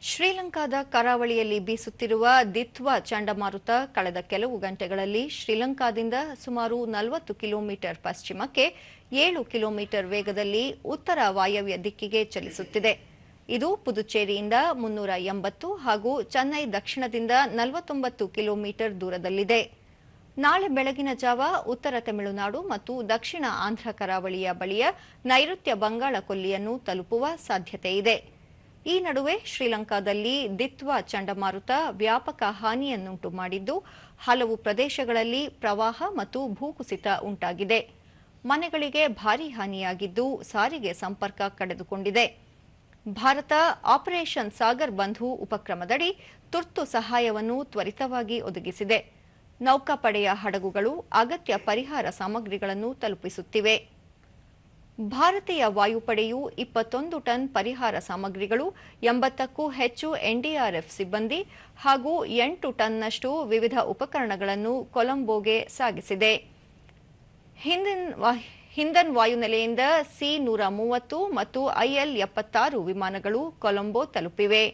ಶ್ರೀಲಂಕಾದ ಕರಾವಳಿಯಲ್ಲಿ ಬೀಸುತ್ತಿರುವ ದಿತ್ವ ಚಂಡಮಾರುತ ಕಳೆದ ಕೆಲವು ಗಂಟೆಗಳಲ್ಲಿ ಶ್ರೀಲಂಕಾದಿಂದ ಸುಮಾರು ನಲವತ್ತು ಕಿಲೋಮೀಟರ್ ಪಶ್ಚಿಮಕ್ಕೆ ಏಳು ಕಿಲೋಮೀಟರ್ ವೇಗದಲ್ಲಿ ಉತ್ತರ ವಾಯವ್ಯ ದಿಕ್ಕಿಗೆ ಚಲಿಸುತ್ತಿದೆ. ಇದು ಪುದುಚೇರಿಯಿಂದ ಮುನ್ನೂರ ಎಂಬತ್ತು ಹಾಗೂ ಚೆನ್ನೈ ದಕ್ಷಿಣದಿಂದ ನಲವತ್ತೊಂಬತ್ತು ಕಿಲೋಮೀಟರ್ ದೂರದಲ್ಲಿದೆ. ನಾಳೆ ಬೆಳಗಿನ ಜಾವ ಉತ್ತರ ತಮಿಳುನಾಡು ಮತ್ತು ದಕ್ಷಿಣ ಆಂಧ್ರ ಕರಾವಳಿಯ ಬಳಿಯ ನೈಋತ್ಯ ಬಂಗಾಳ ಕೊಲ್ಲಿಯನ್ನು ತಲುಪುವ ಸಾಧ್ಯತೆ ಇದೆ. ಈ ನಡುವೆ ಶ್ರೀಲಂಕಾದಲ್ಲಿ ದಿತ್ವ ಚಂಡಮಾರುತ ವ್ಯಾಪಕ ಹಾನಿಯನ್ನುಂಟು ಮಾಡಿದ್ದು, ಹಲವು ಪ್ರದೇಶಗಳಲ್ಲಿ ಪ್ರವಾಹ ಮತ್ತು ಭೂಕುಸಿತ ಉಂಟಾಗಿದೆ. ಮನೆಗಳಿಗೆ ಭಾರೀ ಹಾನಿಯಾಗಿದ್ದು, ಸಾರಿಗೆ ಸಂಪರ್ಕ ಕಡಿದುಕೊಂಡಿದೆ ಭಾರತ ಆಪರೇಷನ್ ಸಾಗರ್ ಬಂಧು ಉಪಕ್ರಮದಡಿ ತುರ್ತು ಸಹಾಯವನ್ನು ತ್ವರಿತವಾಗಿ ಒದಗಿಸಿದೆ. ನೌಕಾಪಡೆಯ ಹಡಗುಗಳು ಅಗತ್ಯ ಪರಿಹಾರ ಸಾಮಗ್ರಿಗಳನ್ನು ತಲುಪಿಸುತ್ತಿವೆ. ಭಾರತೀಯ ವಾಯುಪಡೆಯು ಇಪ್ಪತ್ತೊಂದು ಟನ್ ಪರಿಹಾರ ಸಾಮಗ್ರಿಗಳು, ಎಂಬತ್ತಕ್ಕೂ ಹೆಚ್ಚು ಎನ್ಡಿಆರ್ಎಫ್ ಸಿಬ್ಬಂದಿ ಹಾಗೂ ಎಂಟು ಟನ್ನಷ್ಟು ವಿವಿಧ ಉಪಕರಣಗಳನ್ನು ಕೊಲಂಬೋಗೆ ಸಾಗಿಸಿದೆ. ಹಿಂದಿನ್ ವಾಯುನೆಲೆಯಿಂದ ಸಿ ನೂರ ಮೂವತ್ತು ಮತ್ತು ಐಎಲ್ ಎಪ್ಪತ್ತಾರು ವಿಮಾನಗಳು ಕೊಲಂಬೋ ತಲುಪಿವೆ.